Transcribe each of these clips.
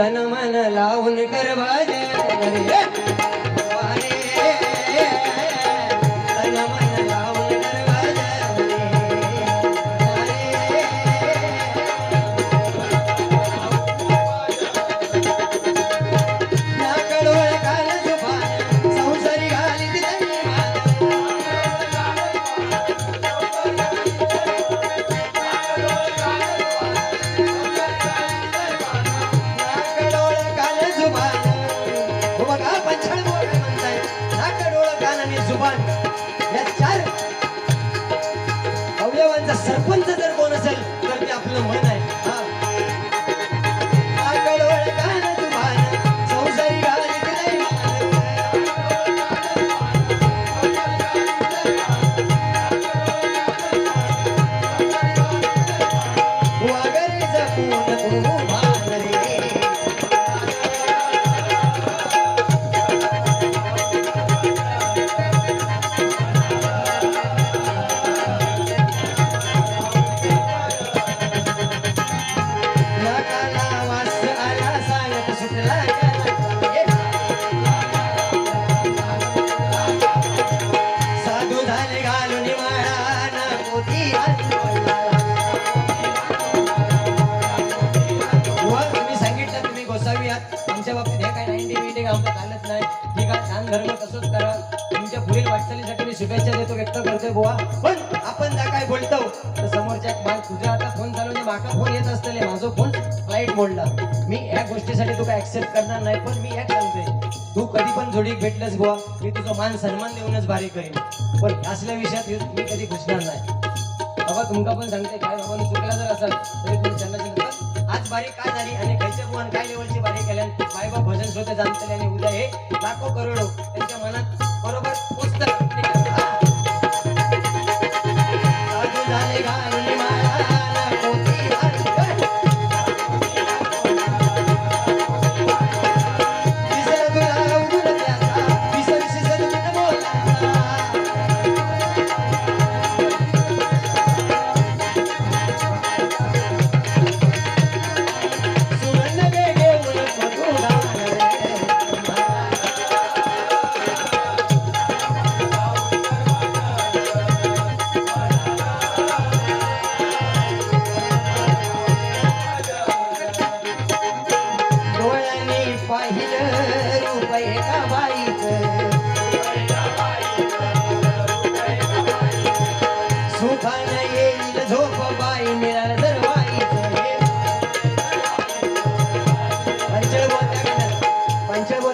तन मन लावून कर भजन आमच्या बाबतीत हे काय नाईन्टी बिटी आमचं चालत नाही. ठीक आहे छान धर्म तसंच करा तुमच्या पुढील वाटचालीसाठी मी शुभेच्छा देतो व्यक्त करतोय बुवा. पण आपण ज्या काय बोलतो तर समोरच्या माल तुझ्या आता फोन चालू आहे माका फोन येत असतले माझा फोन फ्लाईट मोडला. मी या गोष्टीसाठी तुका ऍक्सेप्ट करणार नाही पण मी एक सांगतोय. तू कधी पण जोडी भेटलंस बुवा मी तुझा मान सन्मान देऊनच बारी करीन पण असल्या विषयात मी कधी घुसणार नाही. बाबा तुमका पण सांगते काय बाबा चुकला जर असाल तरी तुम्ही त्यांना आज बारी काय झाली आणि खायचे बुवान काय लेवलची बारी केल्यान बायबा भजन श्रोते जाणतले आणि उद्या हे लाखो करोडो त्यांच्या मनात बरोबर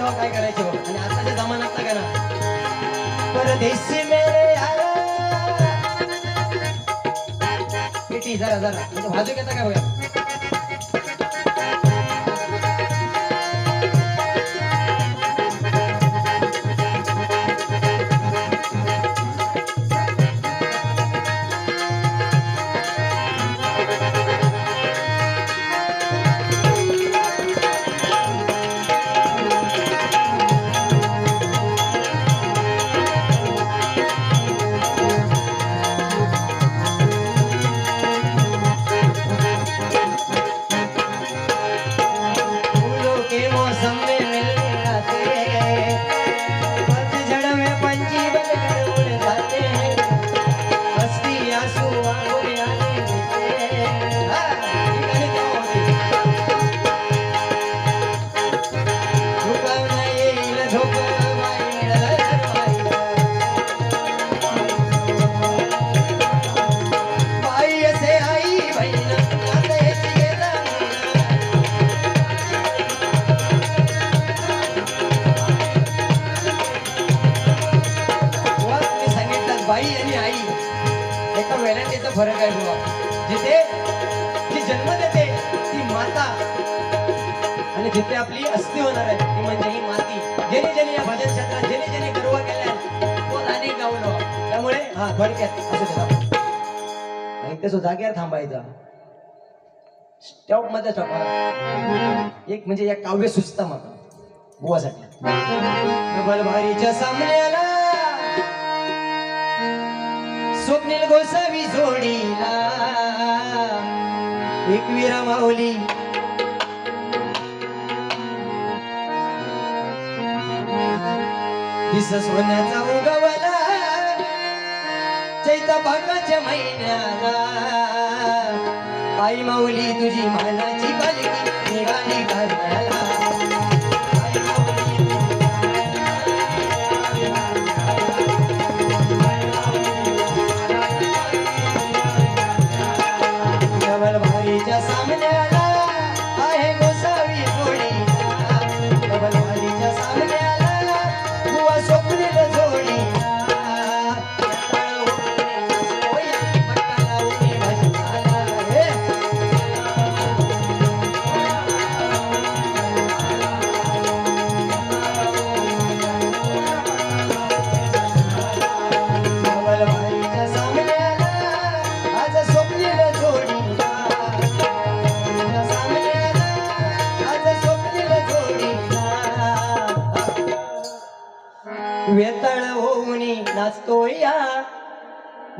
तेव्हा काय करायचे बघ? आणि आताच्या जमान्यात ना ना परदेशी मेरे यारा. किती जरा जरा. म्हणजे भाजू घेता काय बघा? फरक आहे बुवा? जिथे जी जन्म देते ती माता. आणि जिथे आपली अस्थि होणार आहे ती म्हणजे ही माती. जेणे जेणे या भजन क्षेत्रात जेणे जेणे गर्व केल्या तो अनेक गावलो. त्यामुळे हा थोडक्यात असं आणि ते जागेवर थांबायचा स्टॉपमध्ये स्टॉप एक म्हणजे या काव्य सुचता मला. बुवासाठी. बलभारीच्या सामन्याला स्वप्नील गोसावी जोडीला. एकवीरा माऊली. दिस सोन्याचा उगवला. चैता भागाच्या महिन्याला आई माऊली तुझी मानाची बालकी निघाली घराला.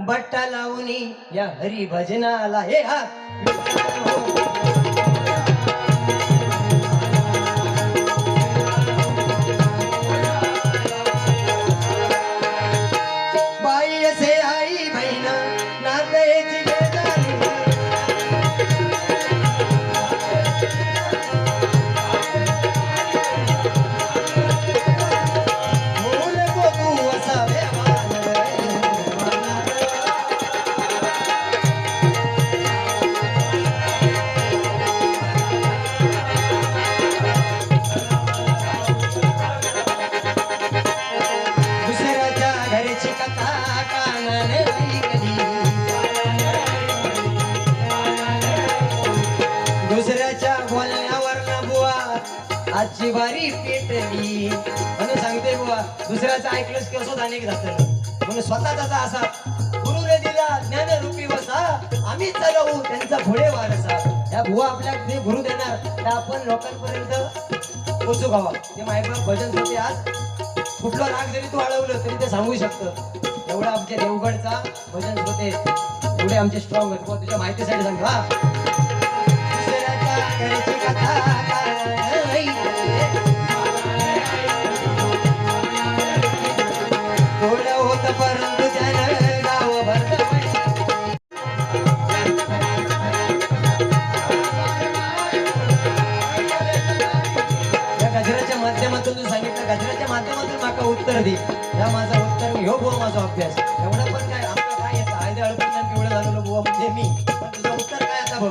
बट्टा लावूनी या हरी भजनाला हे हा दुसऱ्याचं ऐकलंच की असं अनेक जातं म्हणून स्वतःचा असा गुरु रे दिला ज्ञान रूपी वसा आम्ही चालवू त्यांचा पुढे वारसा त्या भुवा आपल्या जे गुरु देणार त्या आपण लोकांपर्यंत पोचू गावा. ते मायबाप भजन होते आज. कुठला राग जरी तू अडवलं तरी ते सांगू शकतं. एवढा आमच्या देवगडचा भजन होते. एवढे आमचे स्ट्रॉंग आहेत. बुवा, तुझ्या माहितीसाठी सांगतो उत्तर दे. या माझा उत्तर ह्यो बुवा माझा अभ्यास. एवढं पण काय आमचं काय येतं आयदे अडकून पिवळं झालेलं बुवा म्हणजे मी. पण तुझं उत्तर काय आता बघ.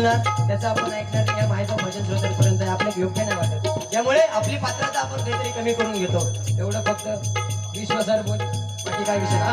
कोणतरी त्याचं आपण ऐकणार या माहिती भजन श्रोत्यांपर्यंत आपल्याला योग्य नाही वाटत. त्यामुळे आपली पात्रता आपण काहीतरी कमी करून घेतो. एवढं फक्त विश्वासार बोल. बाकी काय विषय हा